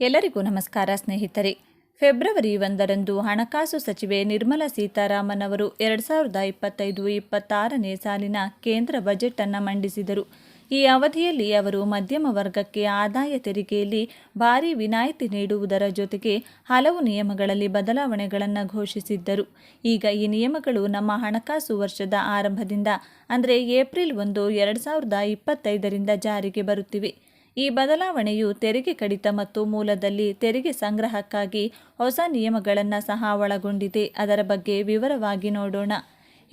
ಎಲ್ಲರಿಗೂ ನಮಸ್ಕಾರ ಸ್ನೇಹಿತರೆ. ಫೆಬ್ರವರಿ ಒಂದರಂದು ಹಣಕಾಸು ಸಚಿವೆ ನಿರ್ಮಲಾ ಸೀತಾರಾಮನ್ ಅವರು ಎರಡು ಸಾವಿರದ ಇಪ್ಪತ್ತೈದು ಇಪ್ಪತ್ತಾರನೇ ಸಾಲಿನ ಕೇಂದ್ರ ಬಜೆಟ್ ಅನ್ನು ಮಂಡಿಸಿದರು. ಈ ಅವಧಿಯಲ್ಲಿ ಅವರು ಮಧ್ಯಮ ವರ್ಗಕ್ಕೆ ಆದಾಯ ತೆರಿಗೆಯಲ್ಲಿ ಭಾರೀ ವಿನಾಯಿತಿ ನೀಡುವುದರ ಜೊತೆಗೆ ಹಲವು ನಿಯಮಗಳಲ್ಲಿ ಬದಲಾವಣೆಗಳನ್ನು ಘೋಷಿಸಿದ್ದರು. ಈಗ ಈ ನಿಯಮಗಳು ನಮ್ಮ ಹಣಕಾಸು ವರ್ಷದ ಆರಂಭದಿಂದ ಅಂದರೆ ಏಪ್ರಿಲ್ ಒಂದು ಎರಡು ಸಾವಿರದ ಇಪ್ಪತ್ತೈದರಿಂದ ಜಾರಿಗೆ ಬರುತ್ತಿವೆ. ಈ ಬದಲಾವಣೆಯು ತೆರಿಗೆ ಕಡಿತ ಮತ್ತು ಮೂಲದಲ್ಲಿ ತೆರಿಗೆ ಸಂಗ್ರಹಕ್ಕಾಗಿ ಹೊಸ ನಿಯಮಗಳನ್ನು ಸಹ ಒಳಗೊಂಡಿದೆ. ಅದರ ಬಗ್ಗೆ ವಿವರವಾಗಿ ನೋಡೋಣ.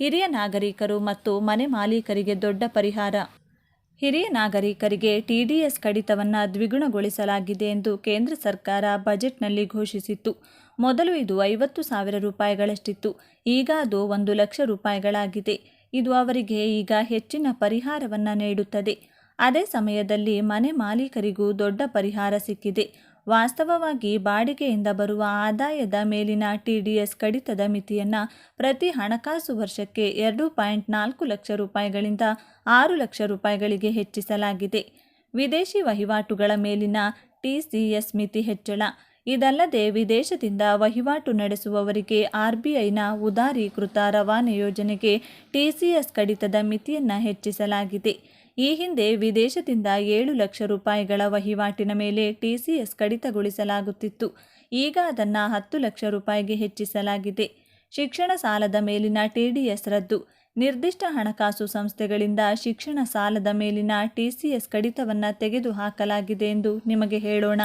ಹಿರಿಯ ನಾಗರಿಕರು ಮತ್ತು ಮನೆ ಮಾಲೀಕರಿಗೆ ದೊಡ್ಡ ಪರಿಹಾರ. ಹಿರಿಯ ನಾಗರಿಕರಿಗೆ ಟಿಡಿಎಸ್ ಕಡಿತವನ್ನು ದ್ವಿಗುಣಗೊಳಿಸಲಾಗಿದೆ ಎಂದು ಕೇಂದ್ರ ಸರ್ಕಾರ ಬಜೆಟ್ನಲ್ಲಿ ಘೋಷಿಸಿತ್ತು. ಮೊದಲು ಇದು ಐವತ್ತು ಸಾವಿರ ರೂಪಾಯಿಗಳಷ್ಟಿತ್ತು. ಈಗ ಅದು ಒಂದು ಲಕ್ಷ ರೂಪಾಯಿಗಳಾಗಿದೆ. ಇದು ಅವರಿಗೆ ಈಗ ಹೆಚ್ಚಿನ ಪರಿಹಾರವನ್ನು ನೀಡುತ್ತದೆ. ಅದೇ ಸಮಯದಲ್ಲಿ ಮನೆ ಮಾಲೀಕರಿಗೂ ದೊಡ್ಡ ಪರಿಹಾರ ಸಿಕ್ಕಿದೆ. ವಾಸ್ತವವಾಗಿ ಬಾಡಿಗೆಯಿಂದ ಬರುವ ಆದಾಯದ ಮೇಲಿನ ಟಿಡಿಎಸ್ ಕಡಿತದ ಮಿತಿಯನ್ನು ಪ್ರತಿ ಹಣಕಾಸು ವರ್ಷಕ್ಕೆ ಎರಡು ಪಾಯಿಂಟ್ ನಾಲ್ಕು ಲಕ್ಷ ರೂಪಾಯಿಗಳಿಂದ ಆರು ಲಕ್ಷ ರೂಪಾಯಿಗಳಿಗೆ ಹೆಚ್ಚಿಸಲಾಗಿದೆ. ವಿದೇಶಿ ವಹಿವಾಟುಗಳ ಮೇಲಿನ ಟಿಸಿಎಸ್ ಮಿತಿ ಹೆಚ್ಚಳ. ಇದಲ್ಲದೆ ವಿದೇಶದಿಂದ ವಹಿವಾಟು ನಡೆಸುವವರಿಗೆ ಆರ್ಬಿಐನ ಉದಾರೀಕೃತ ರವಾನೆ ಯೋಜನೆಗೆ ಟಿಸಿಎಸ್ ಕಡಿತದ ಮಿತಿಯನ್ನು ಹೆಚ್ಚಿಸಲಾಗಿದೆ. ಈ ಹಿಂದೆ ವಿದೇಶದಿಂದ ಏಳು ಲಕ್ಷ ರೂಪಾಯಿಗಳ ವಹಿವಾಟಿನ ಮೇಲೆ ಟಿಸಿಎಸ್ ಕಡಿತಗೊಳಿಸಲಾಗುತ್ತಿತ್ತು. ಈಗ ಅದನ್ನು ಹತ್ತು ಲಕ್ಷ ರೂಪಾಯಿಗೆ ಹೆಚ್ಚಿಸಲಾಗಿದೆ. ಶಿಕ್ಷಣ ಸಾಲದ ಮೇಲಿನ ಟಿಡಿಎಸ್ ರದ್ದು. ನಿರ್ದಿಷ್ಟ ಹಣಕಾಸು ಸಂಸ್ಥೆಗಳಿಂದ ಶಿಕ್ಷಣ ಸಾಲದ ಮೇಲಿನ ಟಿಸಿಎಸ್ ಕಡಿತವನ್ನು ತೆಗೆದುಹಾಕಲಾಗಿದೆ ಎಂದು ನಿಮಗೆ ಹೇಳೋಣ.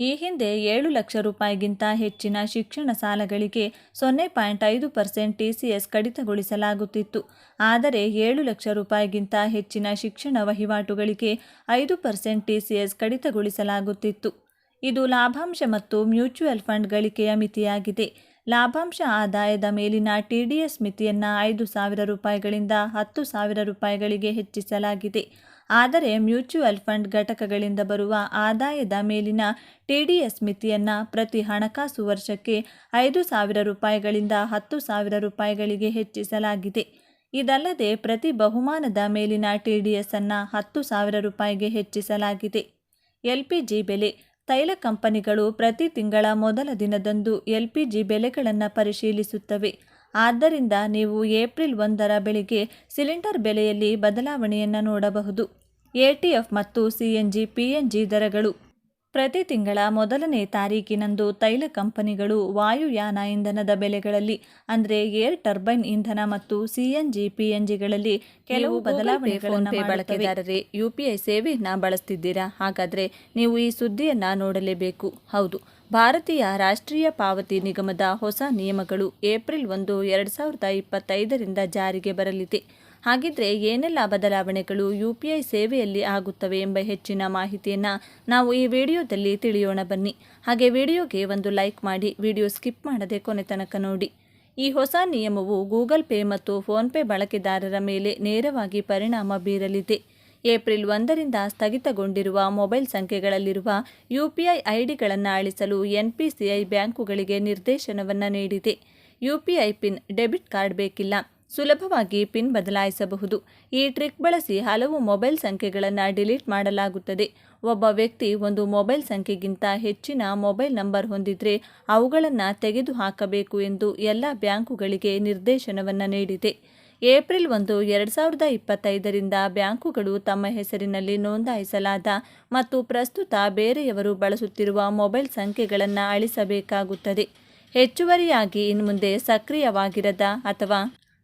ಈ ಹಿಂದೆ ಏಳು ಲಕ್ಷ ರೂಪಾಯಿಗಿಂತ ಹೆಚ್ಚಿನ ಶಿಕ್ಷಣ ಸಾಲಗಳಿಗೆ ಸೊನ್ನೆ ಪಾಯಿಂಟ್ ಐದು ಪರ್ಸೆಂಟ್ ಟಿಸಿಎಸ್ ಕಡಿತಗೊಳಿಸಲಾಗುತ್ತಿತ್ತು. ಆದರೆ ಏಳು ಲಕ್ಷ ರೂಪಾಯಿಗಿಂತ ಹೆಚ್ಚಿನ ಶಿಕ್ಷಣ ವಹಿವಾಟುಗಳಿಗೆ ಐದು ಪರ್ಸೆಂಟ್ ಟಿಸಿಎಸ್ ಕಡಿತಗೊಳಿಸಲಾಗುತ್ತಿತ್ತು. ಇದು ಲಾಭಾಂಶ ಮತ್ತು ಮ್ಯೂಚುವಲ್ ಫಂಡ್ ಗಳಿಕೆಯ ಮಿತಿಯಾಗಿದೆ. ಲಾಭಾಂಶ ಆದಾಯದ ಮೇಲಿನ ಟಿಡಿಎಸ್ ಮಿತಿಯನ್ನು ಐದು ಸಾವಿರ ರೂಪಾಯಿಗಳಿಂದ ಹತ್ತು ಸಾವಿರ ರೂಪಾಯಿಗಳಿಗೆ ಹೆಚ್ಚಿಸಲಾಗಿದೆ. ಆದರೆ ಮ್ಯೂಚುವಲ್ ಫಂಡ್ ಘಟಕಗಳಿಂದ ಬರುವ ಆದಾಯದ ಮೇಲಿನ ಟಿಡಿಎಸ್ ಮಿತಿಯನ್ನು ಪ್ರತಿ ಹಣಕಾಸು ವರ್ಷಕ್ಕೆ ಐದು ಸಾವಿರ ರೂಪಾಯಿಗಳಿಂದ ಹತ್ತು ಸಾವಿರ ರೂಪಾಯಿಗಳಿಗೆ ಹೆಚ್ಚಿಸಲಾಗಿದೆ. ಇದಲ್ಲದೆ ಪ್ರತಿ ಬಹುಮಾನದ ಮೇಲಿನ ಟಿಡಿಎಸ್ ಅನ್ನು ಹತ್ತು ಸಾವಿರ ರೂಪಾಯಿಗೆ ಹೆಚ್ಚಿಸಲಾಗಿದೆ. ಎಲ್ಪಿಜಿ ಬೆಲೆ, ತೈಲ ಕಂಪನಿಗಳು ಪ್ರತಿ ತಿಂಗಳ ಮೊದಲ ದಿನದಂದು ಎಲ್ಪಿಜಿ ಬೆಲೆಗಳನ್ನು ಪರಿಶೀಲಿಸುತ್ತವೆ. ಆದ್ದರಿಂದ ನೀವು ಏಪ್ರಿಲ್ ಒಂದರ ಬೆಳಿಗ್ಗೆ ಸಿಲಿಂಡರ್ ಬೆಲೆಯಲ್ಲಿ ಬದಲಾವಣೆಯನ್ನು ನೋಡಬಹುದು. ಎಟಿಎಫ್ ಮತ್ತು ಸಿಎನ್ಜಿ ಪಿಎನ್ಜಿ ದರಗಳು. ಪ್ರತಿ ತಿಂಗಳ ಮೊದಲನೇ ತಾರೀಕಿನಂದು ತೈಲ ಕಂಪನಿಗಳು ವಾಯುಯಾನ ಇಂಧನದ ಬೆಲೆಗಳಲ್ಲಿ ಅಂದರೆ ಏರ್ ಟರ್ಬೈನ್ ಇಂಧನ ಮತ್ತು ಸಿಎನ್ಜಿ ಪಿಎನ್ಜಿಗಳಲ್ಲಿ ಕೆಲವು ಬದಲಾವಣೆಗಳನ್ನು ಬಳಕೆದಾರರೇ ಯುಪಿಐ ಸೇವೆಯನ್ನು ಬಳಸ್ತಿದ್ದೀರಾ? ಹಾಗಾದರೆ ನೀವು ಈ ಸುದ್ದಿಯನ್ನು ನೋಡಲೇಬೇಕು. ಹೌದು ಭಾರತೀಯ ರಾಷ್ಟ್ರೀಯ ಪಾವತಿ ನಿಗಮದ ಹೊಸ ನಿಯಮಗಳು ಏಪ್ರಿಲ್ ಒಂದು ಎರಡು ಸಾವಿರದ ಇಪ್ಪತ್ತೈದರಿಂದ ಜಾರಿಗೆ ಬರಲಿದೆ. ಹಾಗಿದ್ರೆ ಏನೆಲ್ಲ ಬದಲಾವಣೆಗಳು ಯು ಸೇವೆಯಲ್ಲಿ ಆಗುತ್ತವೆ ಎಂಬ ಹೆಚ್ಚಿನ ಮಾಹಿತಿಯನ್ನು ನಾವು ಈ ವಿಡಿಯೋದಲ್ಲಿ ತಿಳಿಯೋಣ ಬನ್ನಿ. ಹಾಗೆ ವಿಡಿಯೋಗೆ ಒಂದು ಲೈಕ್ ಮಾಡಿ, ವಿಡಿಯೋ ಸ್ಕಿಪ್ ಮಾಡದೆ ಕೊನೆ ತನಕ ನೋಡಿ. ಈ ಹೊಸ ನಿಯಮವು ಗೂಗಲ್ ಪೇ ಮತ್ತು ಫೋನ್ಪೇ ಬಳಕೆದಾರರ ಮೇಲೆ ನೇರವಾಗಿ ಪರಿಣಾಮ ಬೀರಲಿದೆ. ಏಪ್ರಿಲ್ ಒಂದರಿಂದ ಸ್ಥಗಿತಗೊಂಡಿರುವ ಮೊಬೈಲ್ ಸಂಖ್ಯೆಗಳಲ್ಲಿರುವ ಯುಪಿಐ ಐಡಿಗಳನ್ನು ಅಳಿಸಲು ಎನ್ಪಿಸಿಐ ಬ್ಯಾಂಕುಗಳಿಗೆ ನಿರ್ದೇಶನವನ್ನು ನೀಡಿದೆ. ಯುಪಿಐ ಪಿನ್ ಡೆಬಿಟ್ ಕಾರ್ಡ್ ಬೇಕಿಲ್ಲ. ಸುಲಭವಾಗಿ ಪಿನ್ ಬದಲಾಯಿಸಬಹುದು. ಈ ಟ್ರಿಕ್ ಬಳಸಿ ಹಲವು ಮೊಬೈಲ್ ಸಂಖ್ಯೆಗಳನ್ನು ಡಿಲೀಟ್ ಮಾಡಲಾಗುತ್ತದೆ. ಒಬ್ಬ ವ್ಯಕ್ತಿ ಒಂದು ಮೊಬೈಲ್ ಸಂಖ್ಯೆಗಿಂತ ಹೆಚ್ಚಿನ ಮೊಬೈಲ್ ನಂಬರ್ ಹೊಂದಿದ್ರೆ ಅವುಗಳನ್ನು ತೆಗೆದುಹಾಕಬೇಕು ಎಂದು ಎಲ್ಲ ಬ್ಯಾಂಕುಗಳಿಗೆ ನಿರ್ದೇಶನವನ್ನು ನೀಡಿದೆ. ಏಪ್ರಿಲ್ ಒಂದು, ಎರಡು ಸಾವಿರದ ಇಪ್ಪತ್ತೈದರಿಂದ ಬ್ಯಾಂಕುಗಳು ತಮ್ಮ ಹೆಸರಿನಲ್ಲಿ ನೋಂದಾಯಿಸಲಾದ ಮತ್ತು ಪ್ರಸ್ತುತ ಬೇರೆಯವರು ಬಳಸುತ್ತಿರುವ ಮೊಬೈಲ್ ಸಂಖ್ಯೆಗಳನ್ನು ಅಳಿಸಬೇಕಾಗುತ್ತದೆ. ಹೆಚ್ಚುವರಿಯಾಗಿ ಇನ್ಮುಂದೆ ಸಕ್ರಿಯವಾಗಿರದ ಅಥವಾ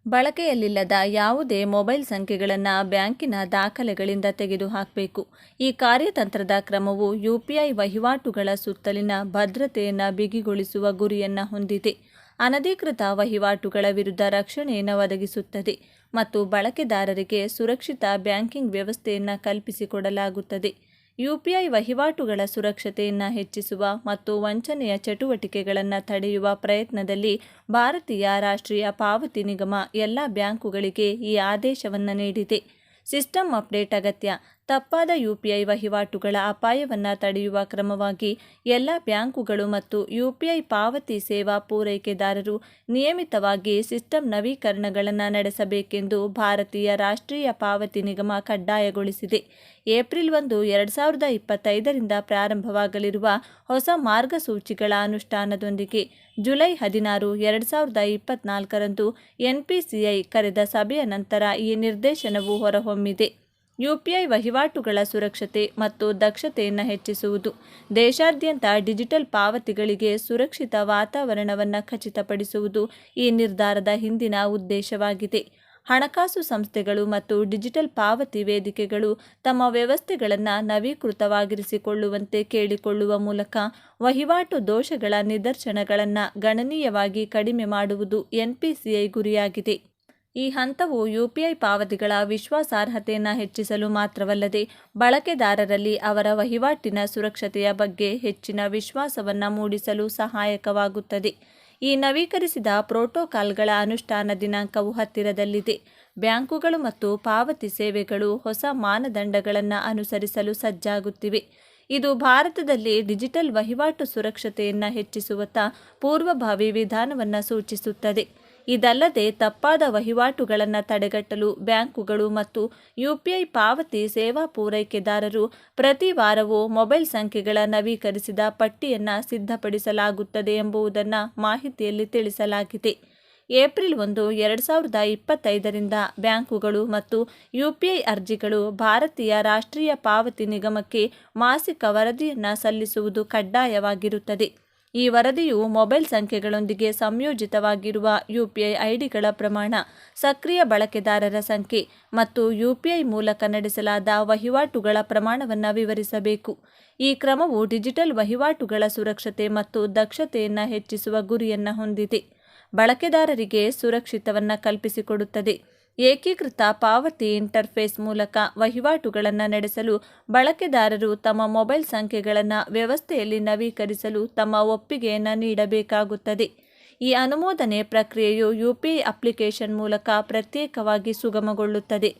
ಬಳಕೆಯಲ್ಲಿಲ್ಲದ ಯಾವುದೇ ಮೊಬೈಲ್ ಸಂಖ್ಯೆಗಳನ್ನು ಬ್ಯಾಂಕಿನ ದಾಖಲೆಗಳಿಂದ ತೆಗೆದುಹಾಕಬೇಕು. ಈ ಕಾರ್ಯತಂತ್ರದ ಕ್ರಮವು ಯುಪಿಐ ವಹಿವಾಟುಗಳ ಸುತ್ತಲಿನ ಭದ್ರತೆಯನ್ನು ಬಿಗಿಗೊಳಿಸುವ ಗುರಿಯನ್ನು ಹೊಂದಿದೆ. ಅನಧಿಕೃತ ವಹಿವಾಟುಗಳ ವಿರುದ್ಧ ರಕ್ಷಣೆಯನ್ನು ಒದಗಿಸುತ್ತದೆ ಮತ್ತು ಬಳಕೆದಾರರಿಗೆ ಸುರಕ್ಷಿತ ಬ್ಯಾಂಕಿಂಗ್ ವ್ಯವಸ್ಥೆಯನ್ನು ಕಲ್ಪಿಸಿಕೊಡಲಾಗುತ್ತದೆ. ಯುಪಿಐ ವಹಿವಾಟುಗಳ ಸುರಕ್ಷತೆಯನ್ನು ಹೆಚ್ಚಿಸುವ ಮತ್ತು ವಂಚನೆಯ ಚಟುವಟಿಕೆಗಳನ್ನು ತಡೆಯುವ ಪ್ರಯತ್ನದಲ್ಲಿ ಭಾರತೀಯ ರಾಷ್ಟ್ರೀಯ ಪಾವತಿ ನಿಗಮ ಎಲ್ಲ ಬ್ಯಾಂಕುಗಳಿಗೆ ಈ ಆದೇಶವನ್ನು ನೀಡಿದೆ. ಸಿಸ್ಟಮ್ ಅಪ್ಡೇಟ್ ಅಗತ್ಯ. ತಪ್ಪಾದ ಯುಪಿಐ ವಹಿವಾಟುಗಳ ಅಪಾಯವನ್ನು ತಡೆಯುವ ಕ್ರಮವಾಗಿ ಎಲ್ಲ ಬ್ಯಾಂಕುಗಳು ಮತ್ತು ಯುಪಿಐ ಪಾವತಿ ಸೇವಾ ಪೂರೈಕೆದಾರರು ನಿಯಮಿತವಾಗಿ ಸಿಸ್ಟಮ್ ನವೀಕರಣಗಳನ್ನು ನಡೆಸಬೇಕೆಂದು ಭಾರತೀಯ ರಾಷ್ಟ್ರೀಯ ಪಾವತಿ ನಿಗಮ ಕಡ್ಡಾಯಗೊಳಿಸಿದೆ. ಏಪ್ರಿಲ್ ಒಂದು, ಎರಡು ಸಾವಿರದ ಇಪ್ಪತ್ತೈದರಿಂದ ಪ್ರಾರಂಭವಾಗಲಿರುವ ಹೊಸ ಮಾರ್ಗಸೂಚಿಗಳ ಅನುಷ್ಠಾನದೊಂದಿಗೆ ಜುಲೈ ಹದಿನಾರು, ಎರಡು ಸಾವಿರದ ಇಪ್ಪತ್ನಾಲ್ಕರಂದು ಎನ್ಪಿಸಿಐ ಕರೆದ ಸಭೆಯ ನಂತರ ಈ ನಿರ್ದೇಶನವು ಹೊರಹೊಮ್ಮಿದೆ. ಯುಪಿಐ ವಹಿವಾಟುಗಳ ಸುರಕ್ಷತೆ ಮತ್ತು ದಕ್ಷತೆಯನ್ನು ಹೆಚ್ಚಿಸುವುದು. ದೇಶಾದ್ಯಂತ ಡಿಜಿಟಲ್ ಪಾವತಿಗಳಿಗೆ ಸುರಕ್ಷಿತ ವಾತಾವರಣವನ್ನು ಖಚಿತಪಡಿಸುವುದು ಈ ನಿರ್ಧಾರದ ಹಿಂದಿನ ಉದ್ದೇಶವಾಗಿದೆ. ಹಣಕಾಸು ಸಂಸ್ಥೆಗಳು ಮತ್ತು ಡಿಜಿಟಲ್ ಪಾವತಿ ವೇದಿಕೆಗಳು ತಮ್ಮ ವ್ಯವಸ್ಥೆಗಳನ್ನು ನವೀಕೃತವಾಗಿರಿಸಿಕೊಳ್ಳುವಂತೆ ಕೇಳಿಕೊಳ್ಳುವ ಮೂಲಕ ವಹಿವಾಟು ದೋಷಗಳ ನಿದರ್ಶನಗಳನ್ನು ಗಣನೀಯವಾಗಿ ಕಡಿಮೆ ಮಾಡುವುದು ಎನ್ಪಿಸಿಐ ಗುರಿಯಾಗಿದೆ. ಈ ಹಂತವು ಯುಪಿಐ ಪಾವತಿಗಳ ವಿಶ್ವಾಸಾರ್ಹತೆಯನ್ನು ಹೆಚ್ಚಿಸಲು ಮಾತ್ರವಲ್ಲದೆ ಬಳಕೆದಾರರಲ್ಲಿ ಅವರ ವಹಿವಾಟಿನ ಸುರಕ್ಷತೆಯ ಬಗ್ಗೆ ಹೆಚ್ಚಿನ ವಿಶ್ವಾಸವನ್ನು ಮೂಡಿಸಲು ಸಹಾಯಕವಾಗುತ್ತದೆ. ಈ ನವೀಕರಿಸಿದ ಪ್ರೋಟೋಕಾಲ್ಗಳ ಅನುಷ್ಠಾನ ದಿನಾಂಕವು ಹತ್ತಿರದಲ್ಲಿದೆ. ಬ್ಯಾಂಕುಗಳು ಮತ್ತು ಪಾವತಿ ಸೇವೆಗಳು ಹೊಸ ಮಾನದಂಡಗಳನ್ನು ಅನುಸರಿಸಲು ಸಜ್ಜಾಗುತ್ತಿವೆ. ಇದು ಭಾರತದಲ್ಲಿ ಡಿಜಿಟಲ್ ವಹಿವಾಟು ಸುರಕ್ಷತೆಯನ್ನು ಹೆಚ್ಚಿಸುವತ್ತ ಪೂರ್ವಭಾವಿ ವಿಧಾನವನ್ನು ಸೂಚಿಸುತ್ತದೆ. ಇದಲ್ಲದೆ ತಪ್ಪಾದ ವಹಿವಾಟುಗಳನ್ನು ತಡೆಗಟ್ಟಲು ಬ್ಯಾಂಕುಗಳು ಮತ್ತು ಯುಪಿಐ ಪಾವತಿ ಸೇವಾ ಪೂರೈಕೆದಾರರು ಪ್ರತಿ ವಾರವೂ ಮೊಬೈಲ್ ಸಂಖ್ಯೆಗಳ ನವೀಕರಿಸಿದ ಪಟ್ಟಿಯನ್ನು ಸಿದ್ಧಪಡಿಸಲಾಗುತ್ತದೆ ಎಂಬುದನ್ನು ಮಾಹಿತಿಯಲ್ಲಿ ತಿಳಿಸಲಾಗಿದೆ. ಏಪ್ರಿಲ್ ಒಂದು, ಎರಡು ಸಾವಿರದ ಇಪ್ಪತ್ತೈದರಿಂದ ಬ್ಯಾಂಕುಗಳು ಮತ್ತು ಯುಪಿಐ ಅರ್ಜಿಗಳು ಭಾರತೀಯ ರಾಷ್ಟ್ರೀಯ ಪಾವತಿ ನಿಗಮಕ್ಕೆ ಮಾಸಿಕ ವರದಿಯನ್ನು ಸಲ್ಲಿಸುವುದು ಕಡ್ಡಾಯವಾಗಿರುತ್ತದೆ. ಈ ವರದಿಯು ಮೊಬೈಲ್ ಸಂಖ್ಯೆಗಳೊಂದಿಗೆ ಸಂಯೋಜಿತವಾಗಿರುವ ಯುಪಿಐ ಐಡಿಗಳ ಪ್ರಮಾಣ, ಸಕ್ರಿಯ ಬಳಕೆದಾರರ ಸಂಖ್ಯೆ ಮತ್ತು ಯುಪಿಐ ಮೂಲಕ ನಡೆಸಲಾದ ವಹಿವಾಟುಗಳ ಪ್ರಮಾಣವನ್ನು ವಿವರಿಸಬೇಕು. ಈ ಕ್ರಮವು ಡಿಜಿಟಲ್ ವಹಿವಾಟುಗಳ ಸುರಕ್ಷತೆ ಮತ್ತು ದಕ್ಷತೆಯನ್ನು ಹೆಚ್ಚಿಸುವ ಗುರಿಯನ್ನು ಹೊಂದಿದೆ. ಬಳಕೆದಾರರಿಗೆ ಸುರಕ್ಷಿತವನ್ನು ಕಲ್ಪಿಸಿಕೊಡುತ್ತದೆ. ಏಕೀಕೃತ ಪಾವತಿ ಇಂಟರ್ಫೇಸ್ ಮೂಲಕ ವಹಿವಾಟುಗಳನ್ನು ನಡೆಸಲು ಬಳಕೆದಾರರು ತಮ್ಮ ಮೊಬೈಲ್ ಸಂಖ್ಯೆಗಳನ್ನು ವ್ಯವಸ್ಥೆಯಲ್ಲಿ ನವೀಕರಿಸಲು ತಮ್ಮ ಒಪ್ಪಿಗೆಯನ್ನು ನೀಡಬೇಕಾಗುತ್ತದೆ. ಈ ಅನುಮೋದನೆ ಪ್ರಕ್ರಿಯೆಯು ಯುಪಿಐ ಅಪ್ಲಿಕೇಶನ್ ಮೂಲಕ ಪ್ರತ್ಯೇಕವಾಗಿ ಸುಗಮಗೊಳ್ಳುತ್ತದೆ.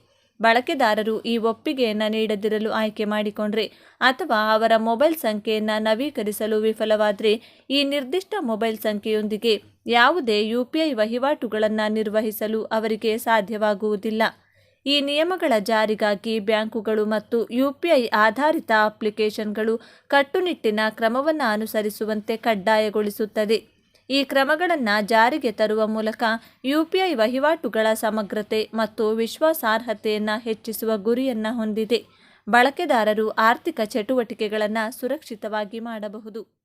ಬಳಕೆದಾರರು ಈ ಒಪ್ಪಿಗೆಯನ್ನು ನೀಡದಿರಲು ಆಯ್ಕೆ ಮಾಡಿಕೊಂಡ್ರೆ ಅಥವಾ ಅವರ ಮೊಬೈಲ್ ಸಂಖ್ಯೆಯನ್ನು ನವೀಕರಿಸಲು ವಿಫಲವಾದರೆ ಈ ನಿರ್ದಿಷ್ಟ ಮೊಬೈಲ್ ಸಂಖ್ಯೆಯೊಂದಿಗೆ ಯಾವುದೇ ಯು ಪಿ ಐ ವಹಿವಾಟುಗಳನ್ನು ನಿರ್ವಹಿಸಲು ಅವರಿಗೆ ಸಾಧ್ಯವಾಗುವುದಿಲ್ಲ. ಈ ನಿಯಮಗಳ ಜಾರಿಗಾಗಿ ಬ್ಯಾಂಕುಗಳು ಮತ್ತು ಯು ಪಿ ಐ ಆಧಾರಿತ ಅಪ್ಲಿಕೇಶನ್ಗಳು ಕಟ್ಟುನಿಟ್ಟಿನ ಕ್ರಮವನ್ನು ಅನುಸರಿಸುವಂತೆ ಕಡ್ಡಾಯಗೊಳಿಸುತ್ತದೆ. ಈ ಕ್ರಮಗಳನ್ನು ಜಾರಿಗೆ ತರುವ ಮೂಲಕ ಯುಪಿಐ ವಹಿವಾಟುಗಳ ಸಮಗ್ರತೆ ಮತ್ತು ವಿಶ್ವಾಸಾರ್ಹತೆಯನ್ನು ಹೆಚ್ಚಿಸುವ ಗುರಿಯನ್ನು ಹೊಂದಿದೆ. ಬಳಕೆದಾರರು ಆರ್ಥಿಕ ಚಟುವಟಿಕೆಗಳನ್ನು ಸುರಕ್ಷಿತವಾಗಿ ಮಾಡಬಹುದು.